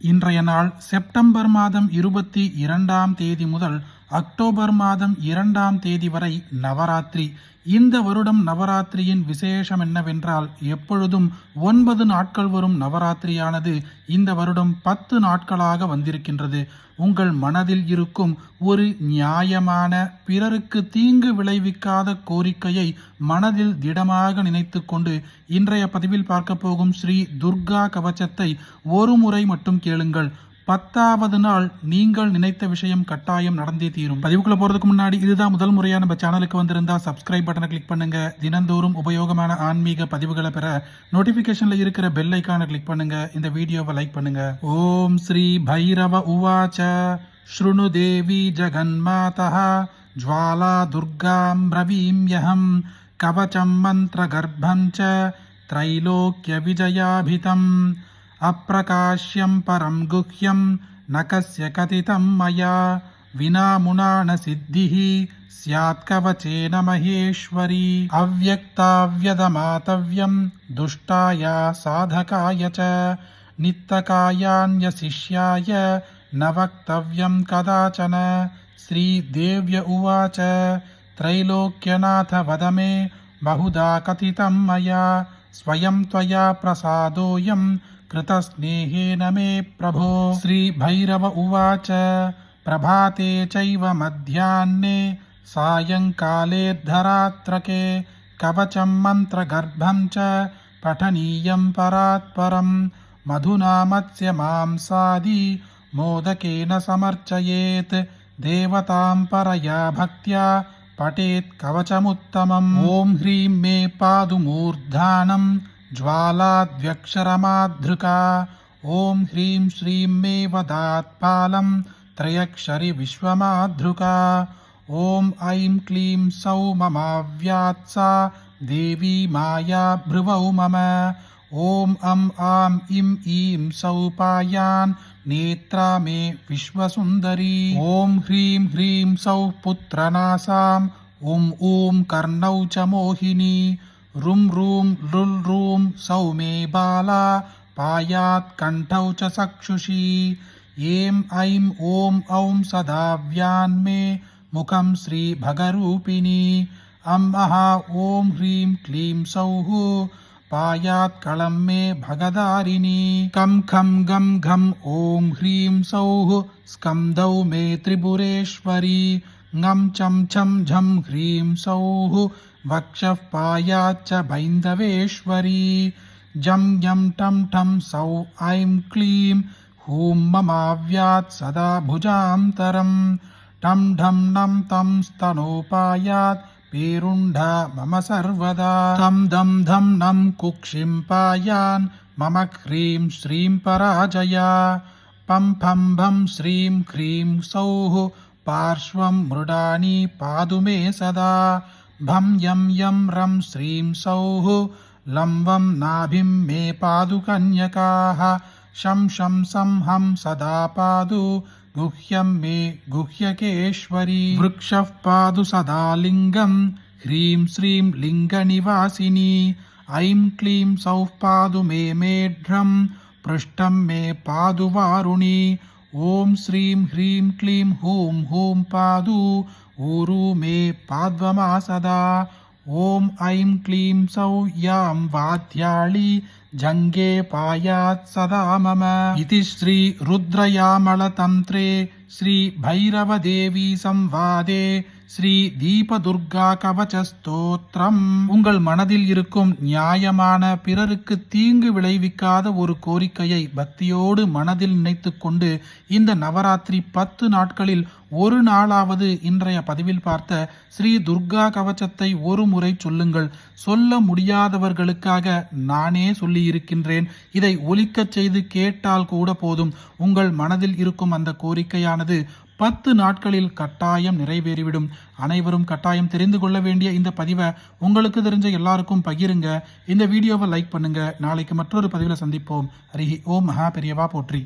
இன்றைய நாள் செப்டம்பர் மாதம் இருபத்தி இரண்டாம் தேதி முதல் அக்டோபர் மாதம் இரண்டாம் தேதி வரை நவராத்திரி. இந்த வருடம் நவராத்திரியின் விசேஷம் என்னவென்றால் எப்பொழுதும் ஒன்பது நாட்கள் வரும் நவராத்திரியானது இந்த வருடம் பத்து நாட்களாக வந்திருக்கின்றது. உங்கள் மனதில் இருக்கும் ஒரு நியாயமான பிறருக்கு தீங்கு விளைவிக்காத கோரிக்கையை மனதில் திடமாக நினைத்து கொண்டு இன்றைய பதிவில் பார்க்க போகும் ஸ்ரீ துர்கா கவச்சத்தை ஒரு முறை மட்டும் கேளுங்கள். பத்தாவது நாள் நீங்கள் நினைத்த விஷயம் கட்டாயம் நடந்தே தீரும் பதிவுக்குள்ள போறதுக்கு முன்னாடி இதுதான் முதல் முறையா நம்ம சேனலுக்கு வந்திருந்தா சப்ஸ்கிரைப் பட்டனை கிளிக் பண்ணுங்க தினந்தோறும் உபயோகமான ஆன்மீக பதிவுகளை பெற நோட்டிபிகேஷன்ல இருக்கிற பெல் ஐக்கானை கிளிக் பண்ணுங்க இந்த வீடியோவை லைக் பண்ணுங்க ஓம் ஸ்ரீ பைரவ உவாச்ச शृणु देवी जगन्मातः ज्वाला दुर्गां ब्रवीम्यहं कवचं मन्त्रगर्भं च त्रैलोक्यविजयाभितम् अप्रकाश्यं परं गुह्यं न कस्य कथितं मया विना मुना न सिद्धिः स्यात् कवचेन महेश्वरी अव्यक्ताव्यदमातव्यं दुष्टाय साधकाय च नित्यकायान्यशिष्याय न वक्तव्यं कदाचन श्रीदेव्य उवाच त्रैलोक्यनाथ वद मे बहुधा कथितं मया स्वयं त्वया प्रसादोऽयं कृतस्नेहेन मे प्रभो श्रीभैरव उवाच प्रभाते चैव मध्याह्ने सायङ्कालेऽर्धरात्रके कवचं मन्त्रगर्भं च पठनीयं परात्परं मधुना मत्स्य मांसादि मोदकेन समर्चयेत् देवतां परया भक्त्या पठेत् कवचमुत्तमम् ॐ ह्रीं मे पादु मूर्धानं ज्वालाद्व्यक्षरमाधृका ॐ ह्रीं श्रीं मे वदात्पालं त्रयक्षरि विश्वमाधृका। ॐ ऐं क्लीं सौ ममाव्यात्सा देवी माया भ्रुवौ मम। ॐ अम् आम् इम् ईं सौपायान् नेत्रा मे विश्वसुन्दरी। ॐ ह्रीं ह्रीं सौः पुत्रनासाम्। ॐ कर्णौ च मोहिनी रुं रुं लुल् रुं सौ मे बाला पायात् कण्ठौ च चक्षुषी ऐं ऐं ॐ औं सदा व्यान्मे मुखं श्रीभगरूपिणी अम्बः ॐ ह्रीं क्लीं सौः पायात् कलं मे भगदारिणी कं खं गं घं ॐ ह्रीं सौः स्कन्दौ मे त्रिपुरेश्वरी ngं चं छं झं ह्रीं सौः वक्षः पायाच्च बैन्दवेश्वरी। जं यं टं ठं सौ ऐं क्लीं हूं ममाव्यात् सदा भुजान्तरं टं ढं नं तं स्तनोपायात् पेरुण्ढ मम सर्वदा। तं दं धं नं कुक्षिं पायान् मम ह्रीं श्रीं पराजया। पं फं भं श्रीं ह्रीं सौः पार्श्वं मृडानि पादु मे सदा भं यं यं रं श्रीं सौः लम्बं नाभिं मे पादु कन्यकाः शं शं सं हं सदा पादु गुह्यं मे गुह्यकेश्वरी वृक्षः पादु सदा लिङ्गं ह्रीं श्रीं लिङ्गनिवासिनी ऐं क्लीं सौः पादु मे मेढ्रं पृष्ठं मे पादु वारुणी ఓం శ్రీం హ్రీం క్లీం హూం హూం పాదు ఊరు మే పాద్వమా సదా. ఓం ఐం క్లీం సౌ యాం వాద్యాళి జంగే పాయాత్ సదా మమ. ఇది శ్రీ రుద్రయామళతంత్రే శ్రీ భైరవదేవీ సంవాదే. ஸ்ரீ தீபதுர்கா கவச்ச ஸ்தோத்திரம் உங்கள் மனதில் இருக்கும் நியாயமான பிறருக்கு தீங்கு விளைவிக்காத ஒரு கோரிக்கையை பக்தியோடு மனதில் நினைத்து கொண்டு இந்த நவராத்திரி பத்து நாட்களில் ஒரு நாளாவது இன்றைய பதிவில் பார்த்த ஸ்ரீ துர்கா கவச்சத்தை ஒரு முறை சொல்லுங்கள். சொல்ல முடியாதவர்களுக்காக நானே சொல்லியிருக்கின்றேன். இதை ஒலிக்கச் செய்து கேட்டால் கூட போதும். உங்கள் மனதில் இருக்கும் அந்த கோரிக்கையானது பத்து நாட்களில் கட்டாயம் நிறைவேறிவிடும். அனைவரும் கட்டாயம் தெரிந்து கொள்ள வேண்டிய இந்த பதிவை உங்களுக்கு தெரிஞ்ச எல்லாருக்கும் பகிருங்க. இந்த வீடியோவை லைக் பண்ணுங்க. நாளைக்கு மற்றொரு பதிவில் சந்திப்போம். ஹரி ஓம் மகா பெரியவா போற்றி.